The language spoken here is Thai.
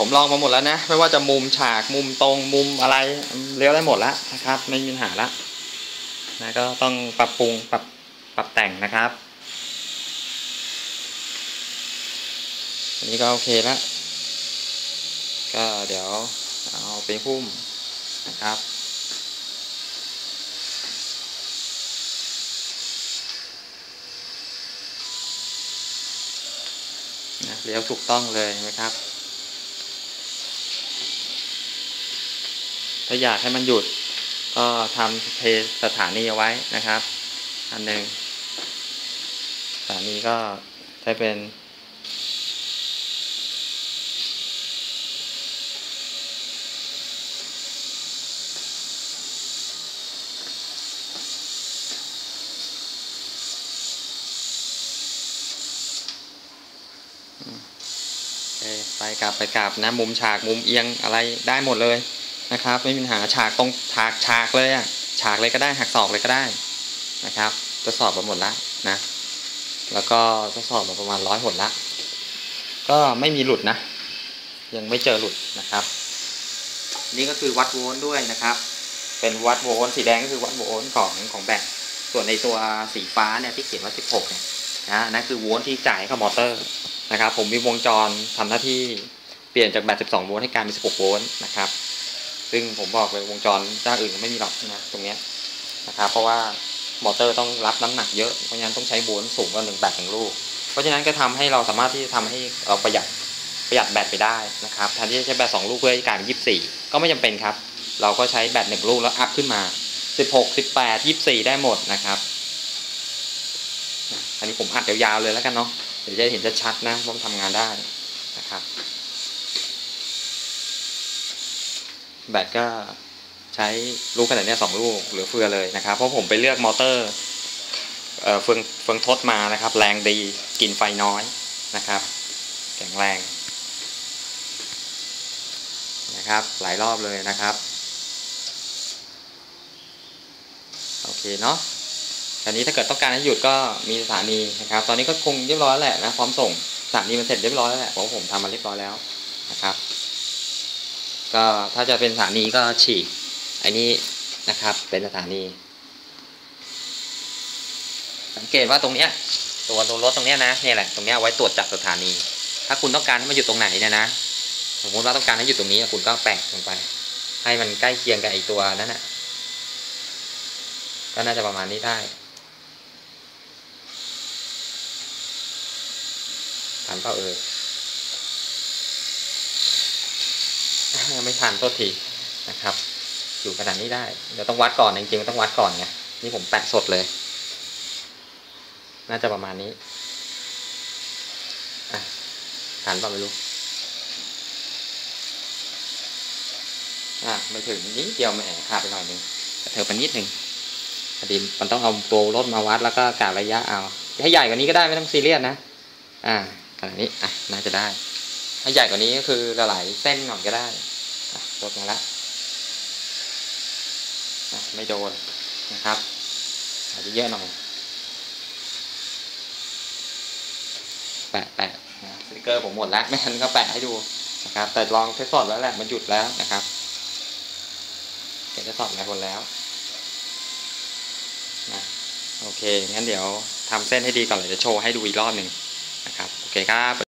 ผมลองมาหมดแล้วนะ ไม่ว่าจะมุมฉากมุมตรงมุมอะไรเลี้ยวได้หมดแล้วนะครับ ไม่มีปัญหาละนะก็ต้องปรับปรุงปรับปรับแต่งนะครับอันนี้ก็โอเคแล้วก็เดี๋ยวเอาไปหุ้มนะครับนะเลี้ยวถูกต้องเลยนะครับ ถ้าอยากให้มันหยุด ก็ทำเพสถานีเอาไว้นะครับ อันหนึ่งสถานีก็ใช้เป็นไปกลับไปกลับนะ มุมฉากมุมเอียงอะไรได้หมดเลย นะครับ ไม่มีปัญหาฉากตรงฉากฉากเลยอะฉากเลยก็ได้หักศอกเลยก็ได้นะครับทดสอบมาหมดละนะ แล้วก็ทดสอบมาประมาณร้อยหนละ ก็ไม่มีหลุดนะ ยังไม่เจอหลุดนะครับ นี่ก็คือวัดโวลต์ด้วยนะครับ เป็นวัดโวลต์สีแดงก็คือวัดโวลต์ของของแบตส่วนในตัวสีฟ้าเนี่ยที่เขียนว่า 16 เนี่ยนะนั่นคือโวลต์ที่จ่ายเข้ามอเตอร์นะครับ ผมมีวงจรทำหน้าที่เปลี่ยนจากแบต 12 โวลต์ให้กลายเป็น 16 โวลต์นะครับ ซึ่งผมบอกเลยวงจรเจ้าอื่นไม่มีหรอกนะตรงเนี้ยนะครับเพราะว่ามอเตอร์ต้องรับน้ำหนักเยอะเพราะฉะนั้นต้องใช้โวลต์สูงกว่าหนึ่งแบตหนึ่งลูก เพราะฉะนั้นก็ทำให้เราสามารถที่จะทำให้เราประหยัดประหยัดแบตไปได้นะครับแทนที่จะใช้แบต2ลูกเพื่อให้กลายเป็น24ก็ไม่จำเป็นครับ เราก็ใช้แบต1ลูกแล้วอัพขึ้นมา16 18 24ได้หมดนะครับอันนี้ผมอัดยาวๆเลยแล้วกันเนาะเดี๋ยวจะเห็นชัดๆนะว่ามันทำงานได้นะครับ แบตก็ใช้ลูกขนาดนี้สองลูกเหลือเฟือเลยนะครับ เพราะผมไปเลือกมอเตอร์เฟืองเฟืองทดมานะครับ แรงดีกินไฟน้อยนะครับ แข็งแรงนะครับ หลายรอบเลยนะครับ โอเคเนาะคราวนี้ถ้าเกิดต้องการให้หยุดก็มีสถานีนะครับ ตอนนี้ก็คงเรียบร้อยแหละนะพร้อมส่งสถานีมันเสร็จเรียบร้อยแล้วแหละเพราะผมทำมาเรียบร้อยแล้วนะครับ ก็ถ้าจะเป็นสถานีก็ฉีกไอ้นี้นะครับเป็นสถานี สังเกตว่าตรงเนี้ยตัวตัวรถตรงเนี้ยนะนี่แหละตรงเนี้ยไว้ตรวจจับสถานี ถ้าคุณต้องการให้มันอยู่ตรงไหนเนี่ยนะสมมติว่าต้องการให้อยู่ตรงนี้คุณก็แปะลงไป ให้มันใกล้เคียงกับไอตัวนั้นน่ะก็น่าจะประมาณนี้ได้ทันเปล่าเออ ไม่ทันโทษทีนะครับ อยู่ขนาดนี้ได้ เดี๋ยวต้องวัดก่อนจริงๆต้องวัดก่อนไงนี่ผมแปะสดเลย น่าจะประมาณนี้อะทันเปล่าไม่รู้อะไม่ถึงนิดเดียวแหมขาดไปหน่อยนึงเธอไปนิดหนึ่งพอดีมันต้องเอาตัวรถมาวัดแล้วก็กะระยะเอาให้ใหญ่กว่านี้ก็ได้ไม่ต้องซีเรียสนะ อ่าขนาดนี้อะน่าจะได้ ถ้ใหญ่กว่านี้ก็คือหลายเส้นหน่อยก็ได้อะลดมาละอะไม่โดนนะครับอาจจะเยอะหน่อยแปะแปะสติกเกอร์ผมหมดแล้ว ไม่ทันก็แปะให้ดูนะครับ แต่ลองทดสอบแล้วแหละมันหยุดแล้วนะครับเห็นทดสอบหลายคนแล้วนะโอเค งั้นเดี๋ยวทำเส้นให้ดีก่อนเลยจะโชว์ให้ดูอีกรอบหนึ่งนะครับ โอเคครับ